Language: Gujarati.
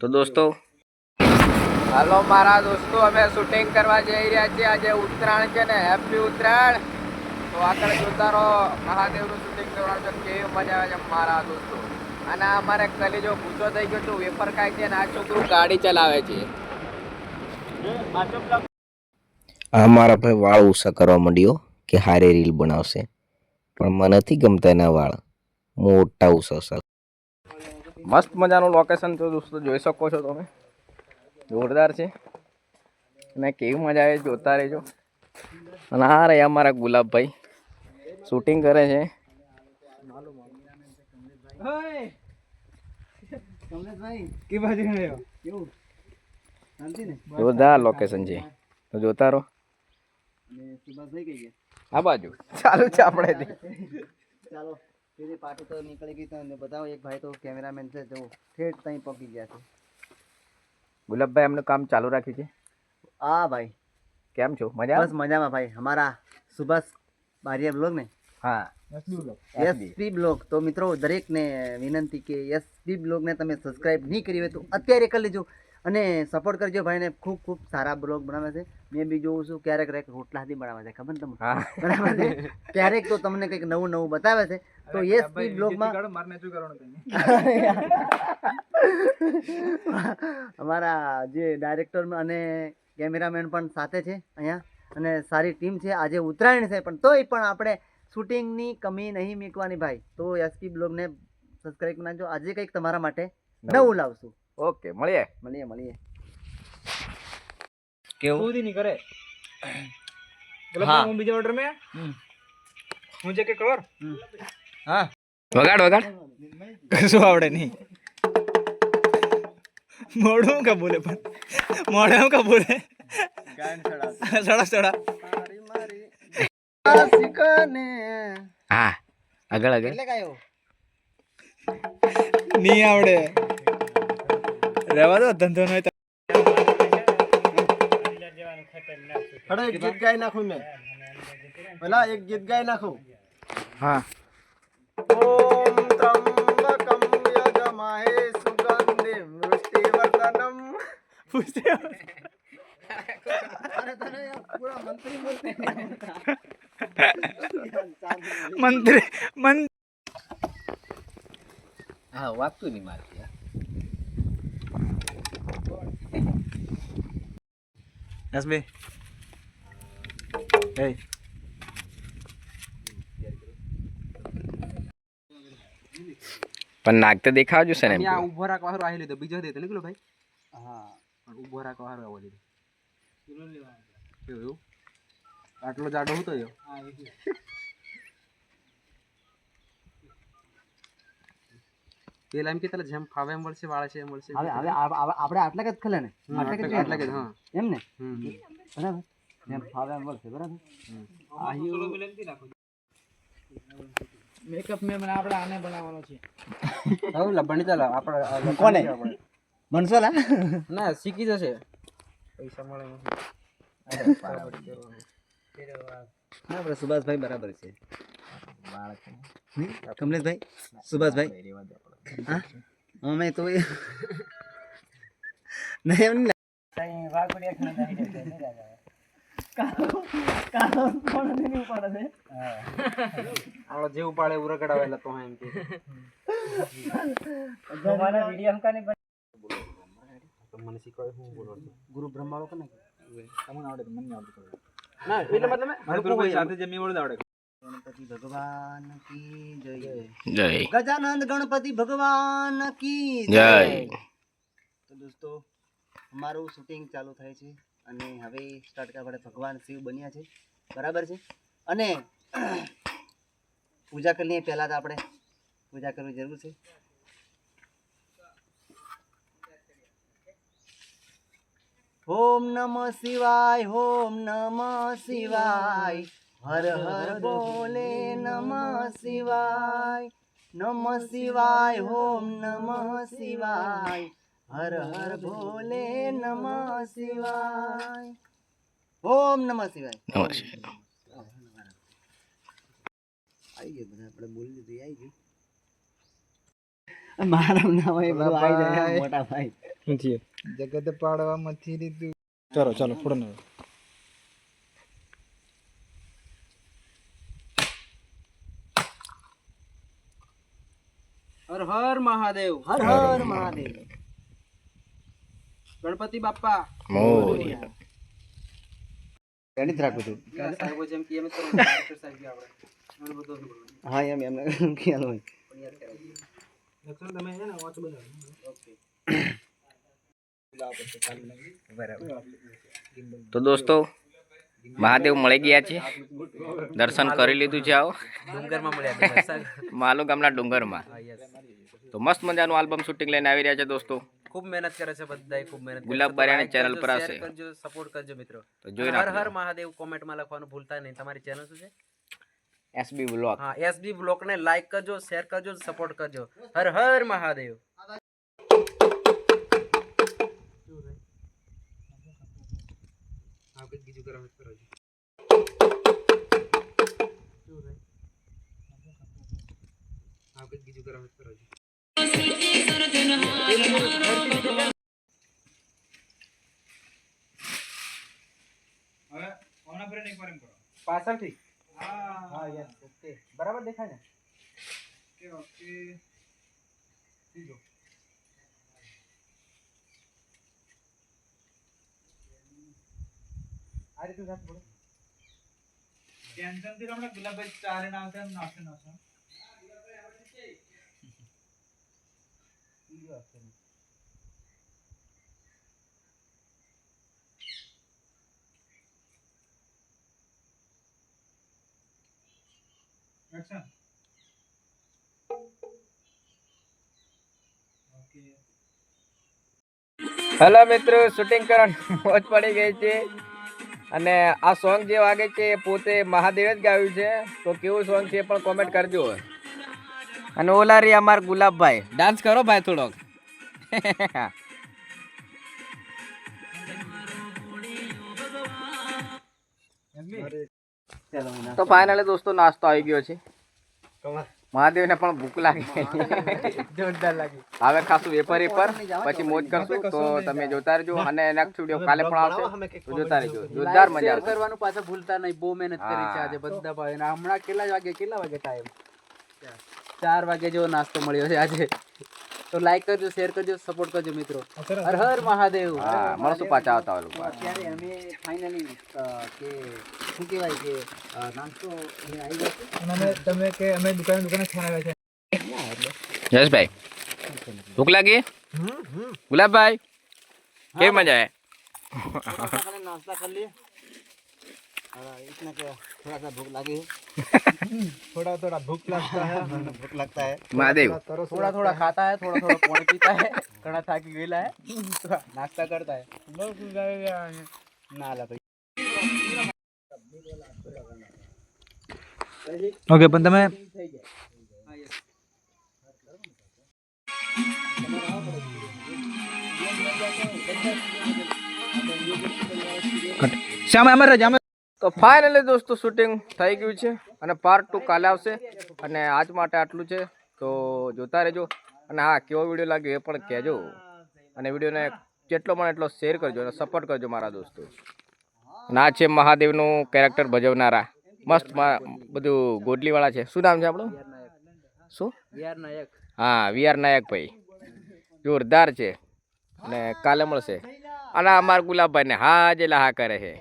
તો દોસ્તો હાલો મારા દોસ્તો અમે શૂટિંગ કરવા જઈ રહ્યા છીએ. આજે ઉત્તરાયણ છે ને હેપી ઉત્તરાયણ. તો આગળ જોતા રહો. મહાદેવનું શૂટિંગ કરવાનું છે કેવી મજા આવે છે મારા દોસ્તો. અને અમારે કલીજો ભૂસો થઈ ગયો તો વેફર ખાય છે ને આ છોકરું ગાડી ચલાવે છે. આ મારા ભાઈ વાળ ઉષા કરવા માંડ્યો કે હારે રીલ બનાવશે. પણ મને નથી ગમતા એના વાળ. મોટા ઉષા. મસ્ત મજાનું લોકેશન તો દોસ્તો જોઈ શકો છો તમે. જોરદાર છે. અને કેવી મજા આવે જોતા રહેજો. અને આ રહ્યા અમારા ગુલાબભાઈ. શૂટિંગ કરે છે. જોરદાર લોકેશન છે. તો જોતા રહો. આ બાજુ. ચાલુ છે આપણે. ચાલો. પેલી પાટી તો નીકળી ગઈ તો બતાવો એક ભાઈ તો કેમેરામેન છે જો ઠેઠ ત્યાં પકી ગયા છે ગુલાબભાઈ એમનું કામ ચાલુ રાખ્યું છે? હા ભાઈ કેમ છો? મજા બસ મજામાં ભાઈ અમારા સુભાષ બારિયા બ્લોગ ને હા એસપી બ્લોગ તો મિત્રો દરેકને વિનંતી કે એસપી બ્લોગને તમે સબસ્ક્રાઇબ નહીં કરી હોય તો અત્યારે કરી લેજો અને સપોર્ટ કરજો ભાઈને ખૂબ ખૂબ સારા બ્લોગ બનાવે છે મેં બી જોઉં છું ક્યારેક ક્યારેક રોટલાથી બનાવે છે ખબર તમને? બરાબર છે? ક્યારેક તો તમને કંઈક નવું નવું બતાવે છે. તો એ એસપી બ્લોગમાં અમારા જે ડાયરેક્ટર અને કેમેરામેન પણ સાથે છે અહીંયા અને સારી ટીમ છે. આજે ઉત્તરાયણ છે પણ તોય પણ આપણે શૂટિંગની કમી નહીં મૂકવાની ભાઈ. તો એસપી બ્લોગને સબસ્ક્રાઇબ નાખજો. આજે કંઈક તમારા માટે નવું. લાવશું. ઓકે મળીએ. મળીએ મળીએ. કેવું? ખુદ નહીં કરે. હું. બીજા ઓર્ડર મેં? હું જે કે ખબર હા. વગાડ વગાડ. કશું આવડે નહીં. મોઢું કા બોલે પણ? મોઢે કા બોલે? સડા સડા. હા આગળ આગળ. એટલે કયો નહીં આવડે. રહેવા દો ધંધો નો હડો એક ગીત ગાઈ નાખું મેં પેલા એક ગીત ગાઈ નાખું હા ઓમ ત્રંબકમ યજમાહે સુગંધિમ વૃષ્ટિવર્ધનમ અરે તને પૂરા મંત્રી બોલતે મંત્રી મન હા વાગતું નહીં મારતી એસબી એ પણ નાક તો દેખાવજો છે ને એમ આ તો. ઊભો રાખવા હારું આહી લીધો. બીજો દે નીકળો ભાઈ. હા. પણ ઊભો રાખવા હારું આવો લીધો. કેવું એવું? આટલો જાડો હતો યો પેલા એમ કે તને જેમ ફાવે એમ મળશે વાળશે એમ મળશે હવે હવે આપણે આટલા જ ખલે ને હમ, આટલા કે આટલા કે હા. એમ ને? બરાબર? જેમ ફાવે એમ વળશે બરાબર? મેકઅપ મે મને આપણે આને બનાવવાનો છે. હવે લબણી ચાલ આપણે કોને? મનસો લા ના શીખી જશે. પૈસા મળે ના આપણે સુભાષભાઈ બરાબર છે. કમલેશભાઈ? સુભાષભાઈ? હા અમે તો નહીં એમ નહીં આપણો જેવું પાડે એવું રગડાવેલા તો એમ કે તો મને શીખવાય હું બોલો ગુરુ બ્રહ્માળો કોને તમને આવડે મને આવડે ના એટલે મતલબ મારું સાથે જમી આવડે આવડે ગણપતિ ભગવાન કી જય? જય. ગજાનંદ ગણપતિ ભગવાન કી જય. તો દોસ્તો અમારું શૂટિંગ ચાલુ થાય છે અને હવે સ્ટાર્ટ કરવા માટે ભગવાન શિવ બન્યા છે. બરાબર છે? અને પૂજા કરી લઈએ પહેલાં તો આપણે. પૂજા કરવી જરૂર છે. ઓમ નમઃ શિવાય ઓમ નમઃ શિવાય. હર હર બોલે નમઃ શિવાય. નમઃ શિવાય ઓમ નમઃ શિવાય. હર હર ભોલે નમઃ શિવાય. ઓમ નમઃ શિવાય. નમસ્કાર આવી ગયું બધા આપણે બોલી દીધું આવી ગયું. મારા નામ એ બધું આવી જાય મોટા ભાઈ. જગત પાડવામાંથી લીધું. ચાલો ચાલો ફોડો હર હર મહાદેવ હર હર મહાદેવ. ગણપતિ બાપા મોર્ય ગણિત રાખું છું. સાહેબો જેમ કે એમ સાહેબ. હા એમ એમને ખ્યાલ હોય. તો દોસ્તો મહાદેવ મળી ગયા છે. દર્શન કરી લીધું છે આવો. ડુંગરમાં મળ્યા માલુ ગામના ડુંગરમાં. તો મસ્ત મજાનું આલ્બમ શૂટિંગ લઈને આવી રહ્યા છે દોસ્તો. ખૂબ મહેનત કરે છે બધાય ખૂબ મહેનત ગુલાબ બારિયાની ચેનલ પર આવશે. કરજો સપોર્ટ કરજો મિત્રો. તો જોઈ હર હર મહાદેવ કોમેન્ટમાં લખવાનું ભૂલતા નહીં. તમારી ચેનલ શું છે? એસબી બ્લોક હા એસબી બ્લોકને લાઈક કરજો શેર કરજો સપોર્ટ કરજો. હર હર મહાદેવ. पासल थी हाँ।, हाँ। Yes okay. बराबर देखा ना? Okay okay. ठीक हो। अरे तू साथ बोलो। टेंशन दिला हमरा गुलाब चार नाव से नाश्ता नाश्ता રીતનું સાથે બોલો હેલો મિત્રો શૂટિંગ કરવાની મોજ પડી ગઈ છે. અને આ સોંગ જે વાગે છે પોતે મહાદેવે જ ગાયું છે. તો કેવું સોંગ છે પણ કોમેન્ટ કરજો. અને ઓલા રે અમાર ગુલાબભાઈ. ડાન્સ કરો ભાઈ થોડોક. તો ફાઇનલી દોસ્તો નાસ્તો આવી ગયો છે. મહાદેવને પણ ભૂખ લાગી. જોરદાર લાગી. હવે ખાશું વેપર વેપર પછી મોજ કરશું. તો તમે જોતા રહેજો અને નેક્સ્ટ વીડિયો કાલે પણ આવશે. તો જોતા રહેજો. જોરદાર મજા આવશે. કરવાનું પાછા ભૂલતા નહીં. બહુ મહેનત કરી છે આજે બધા ભાઈ હમણાં કેટલા વાગે કેટલા વાગે ટાઈમ ચાર વાગે જેવો નાસ્તો મળ્યો છે આજે. તો લાઈક કરજો શેર કરજો સપોર્ટ કરજો મિત્રો. હર હર મહાદેવ. હા મળશું પાછા આવતા લોકો? અત્યારે અમે ફાઇનલી કે શું કહેવાય કે નાસ્તો આવી ગયો અને અમે તમે કે અમે દુકાન દુકાને ખાના છે. યશભાઈ ભૂખ લાગી? ગુલાબભાઈ કેવી મજા આવે? નાસ્તા કરી थोड़ा थोड़ा भूख लगता है। भूख लगता है। महादेव। थोड़ा थोड़ा खाता है थोड़ा थोड़ा पानी पीता है है। नाश्ता करता है। તો ફાઇનલી દોસ્તો શૂટિંગ થઈ ગયું છે અને પાર્ટ ટુ કાલે આવશે અને આજ માટે આટલું છે. તો જોતા રહેજો અને હા, કેવો વીડિયો લાગ્યો એ પણ કહેજો. અને વિડીયોને જેટલો પણ એટલો શેર કરજો અને સપોર્ટ કરજો મારા દોસ્તો. આ છે મહાદેવનું કેરેક્ટર ભજવનારા. મસ્ત બધું ગોડલીવાળા છે. શું નામ છે આપણું? શું? નાયક હા, વી આર નાયકભાઈ જોરદાર છે. અને કાલે મળશે. અને અમારા ગુલાબભાઈને હા જે હા કરે છે